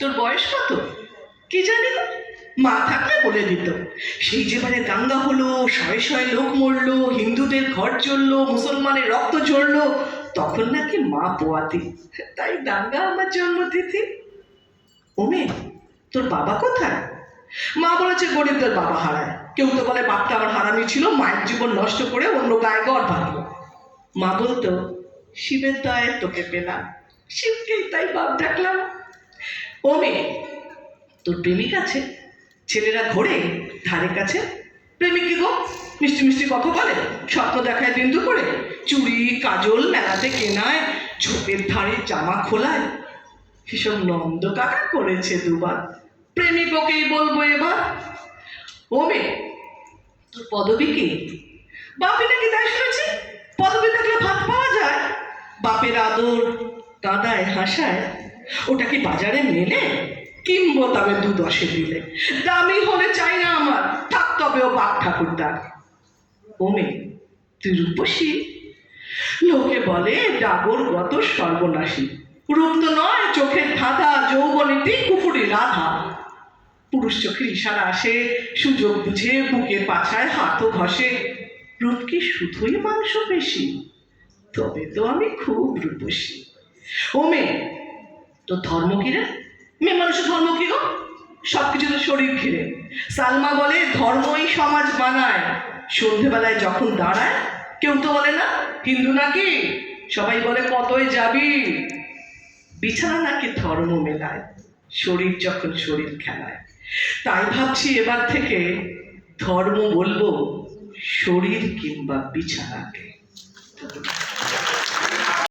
তোর বয়স কত? কি জানি? মা থাকলে বলে দিত। সেই যেবারে দাঙ্গা হলো, শয়ে শয়ে লোক মরলো, হিন্দুদের ঘর জ্বললো, মুসলমানের রক্ত ঝরলো, তখন নাকি মা পোয়াতি। তাই দাঙ্গা আমার জন্মতিথি। ওমে, তোর বাবা কোথায়? মা বলেছে গরিবদের বাবা হারায়। কেউ তো বলে বাপটা আমার হারামি ছিল, মায়ের জীবন নষ্ট করে অন্য গায়ে গড় ভাঙলো মা বলতো, শিবের দয়ে তোকে পেলাম। শিবকেই তাই বাপ ডাকলাম ও মেয়ে তোর প্রেমিক আছে। ছেলেরা ঘোরে, ধারে কাছে। প্রেমিক গো? মিষ্টি মিষ্টি কথা বলে, স্বপ্ন দেখায় দিন দুপুরে চুড়ি, কাজল মেলাতে কেনায়, ঝোপের ধারে জামা খোলায়। ভীষণ নন্দ কাকা করেছে দুবার। প্রেমিক ওকেই বলব এবার। ও মেয়ে তোর পদবী কি? বাপি নাকি তাই শুনেছি, পদবী থাকলে ভাত পাওয়া যায়। বাপের আদর কাদায় হাসায়। ওটা কি বাজারে মেলে কিনবো তবে দু দশে দিলে। দামি হলে চাই না আমার, থাক তবে ও বাপ ঠাকুরদার ওমে তুই রূপসী লোকে বলে ডাগর গত সর্বনাশী। রূপ তো নয়, চোখের ধাঁধা, যৌবনীতি, কুকুরি রাধা। পুরুষ চোখের ইশারা আসে, সুযোগ বুঝে বুকের পাছায় হাতও ঘষে। রূপ কি শুধুই মাংস বেশি? তবে তো আমি খুব রূপসী। ও তোর ধর্ম কি রে? মেয়ে মানুষের ধর্ম কি গো? সব কিছু তো শরীর ঘিরে। সালমা বলে, ধর্মই সমাজ বানায়। সন্ধেবেলায় যখন দাঁড়ায়, কেউ তো বলে না, হিন্দু নাকি? সবাই বলে, কতই যাবি? বিছানা নাকি ধর্ম মেলায়? শরীর যখন শরীর খেলায়। তাই ভাবছি এবার থেকে ধর্ম বলব, শরীর কিংবা বিছানাকে।